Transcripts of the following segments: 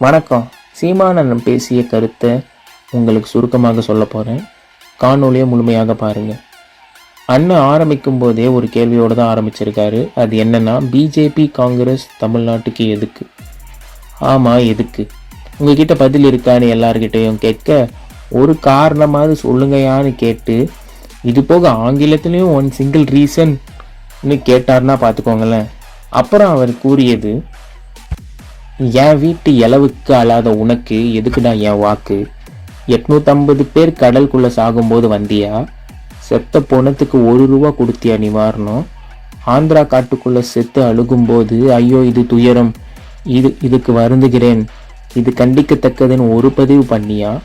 வணக்கம். சீமானந்தம் பேசிய கருத்தை உங்களுக்கு சுருக்கமாக சொல்ல போகிறேன் காணொலியை முழுமையாக பாருங்கள் அண்ணன் ஆரம்பிக்கும் போதே ஒரு கேள்வியோடு தான் ஆரம்பிச்சிருக்காரு. அது என்னென்னா பிஜேபி காங்கிரஸ் தமிழ்நாட்டுக்கு எதுக்கு? ஆமாம் எதுக்கு? உங்ககிட்ட பதில் இருக்கான்னு எல்லார்கிட்டையும் கேட்க ஒரு காரணமாவது சொல்லுங்கயான்னு கேட்டு இது போக ஆங்கிலத்திலையும் ஒன் சிங்கிள் ரீசன் கேட்டார்னா பார்த்துக்கோங்களேன் அப்புறம் அவர் கூறியது என் வீட்டு இளவுக்கு அழாத உனக்கு எதுக்குடா என் வாக்கு? எட்நூத்தம்பது பேர் கடலுக்குள்ளே சாகும்போது வந்தியா? செத்த பொணத்துக்கு ஒரு ரூபா கொடுத்தியா நிவாரணம் ஆந்திரா காட்டுக்குள்ளே செத்து அழுகும்போது ஐயோ இது துயரம். இது இதுக்கு வருந்துகிறேன். இது கண்டிக்கத்தக்கதுன்னு ஒரு பதிவு பண்ணியா?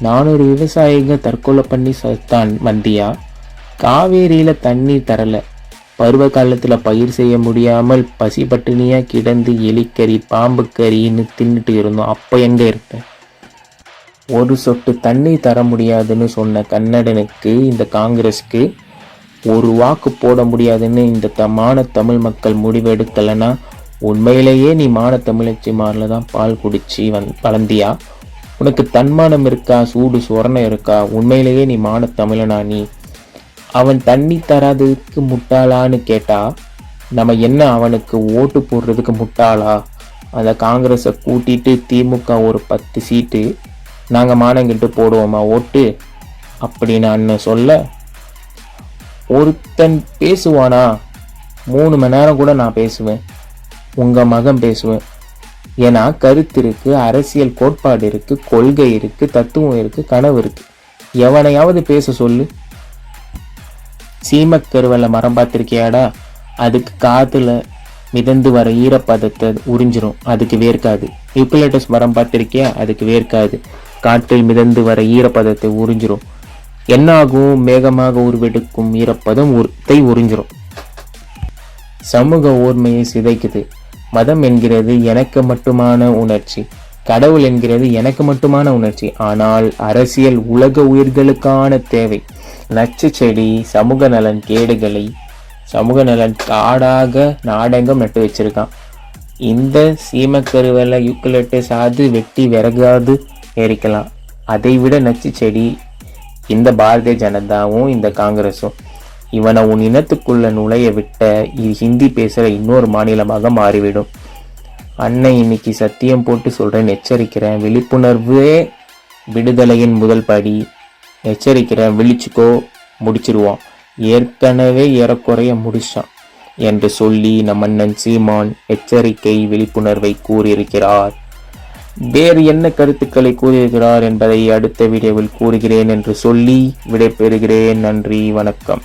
நானூறு விவசாயிங்க தற்கொலை பண்ணி சத்தான் வந்தியா? காவேரியில் தண்ணீர் தரலை. பருவ காலத்தில் பயிர் செய்ய முடியாமல் பசி பட்டினியாக கிடந்து எலிக்கறி பாம்பு கறின்னு தின்னுட்டு இருந்தோம். அப்போ எங்கே இருப்பேன் ஒரு சொட்டு தண்ணி தர முடியாதுன்னு சொன்ன கன்னடனுக்கு இந்த காங்கிரஸ்க்கு ஒரு வாக்கு போட முடியாதுன்னு இந்த த தமிழ் மக்கள் முடிவெடுக்கலைன்னா உண்மையிலேயே நீ மான தமிழச்சி மாரில் தான் பால் குடிச்சு வந் வளர்ந்தியா உனக்கு தன்மானம் இருக்கா? சூடு சொரணம் இருக்கா? உண்மையிலேயே நீ மான தமிழனா நீ? அவன் தண்ணி தராததுக்கு முட்டாளான்னு கேட்டா நம்ம என்ன அவனுக்கு ஓட்டு போடுறதுக்கு முட்டாளா? அந்த காங்கிரஸை கூட்டிட்டு திமுக ஒரு பத்து சீட்டு நாங்கள் மானங்கிட்டு போடுவோமா ஓட்டு? அப்படின்னு அண்ணன் சொல்ல? ஒருத்தன் பேசுவானா? மூணு மணி நேரம் கூட நான் பேசுவேன். உங்கள் மகன் பேசுவேன். ஏன்னா கருத்து இருக்கு அரசியல் கோட்பாடு இருக்கு கொள்கை இருக்கு தத்துவம் இருக்கு கனவு இருக்கு. எவனையாவது பேச சொல்லு. சீமக் சீமக்கருவல மரம் பார்த்துருக்கியாடா? அதுக்கு காத்துல மிதந்து வர ஈரப்பதத்தை உறிஞ்சிரும். அதுக்கு வேர்க்காது. யூக்கலிட்டஸ் மரம் பார்த்திருக்கியா? அதுக்கு வேர்க்காது. காற்றில் மிதந்து வர ஈரப்பதத்தை உறிஞ்சிரும். என்ன ஆகும் மேகமாக உருவெடுக்கும் ஈரப்பதம் உத்தை உறிஞ்சிரும். சமூக ஓர்மையை சிதைக்குது. மதம் என்கிறது எனக்கு மட்டுமான உணர்ச்சி. கடவுள் என்கிறது எனக்கு மட்டுமான உணர்ச்சி. ஆனால் அரசியல் உலக உயிர்களுக்கான தேவை. நச்சு செடி சமூக நலன் கேடுகளை சமூக நலன் காடாக நாடெங்கும் நட்டு வச்சிருக்கான். இந்த சீமக்கருவலை யூக்கலட்டு சாது வெட்டி விறகாது எரிக்கலாம். அதை விட நச்சு செடி இந்த பாரதிய ஜனதாவும் இந்த காங்கிரஸும் இவனை உன் இனத்துக்குள்ள நுழைய விட்ட இது ஹிந்தி பேசுகிற இன்னொரு மாநிலமாக மாறிவிடும். அண்ணன் இன்னைக்கு சத்தியம் போட்டு சொல்கிறேன் எச்சரிக்கிறேன். விழிப்புணர்வே விடுதலையின் முதல் படி. எச்சரிக்கிறேன் விழிச்சுக்கோ முடிச்சிருவான். ஏற்கனவே ஏறக்குறைய முடிச்சான் என்று சொல்லி நம் அண்ணன் சீமான் எச்சரிக்கை விழிப்புணர்வை கூறியிருக்கிறார். வேறு என்ன கருத்துக்களை கூறியிருக்கிறார் என்பதை அடுத்த வீடியோவில் கூறுகிறேன் என்று சொல்லி விடைபெறுகிறேன். நன்றி வணக்கம்.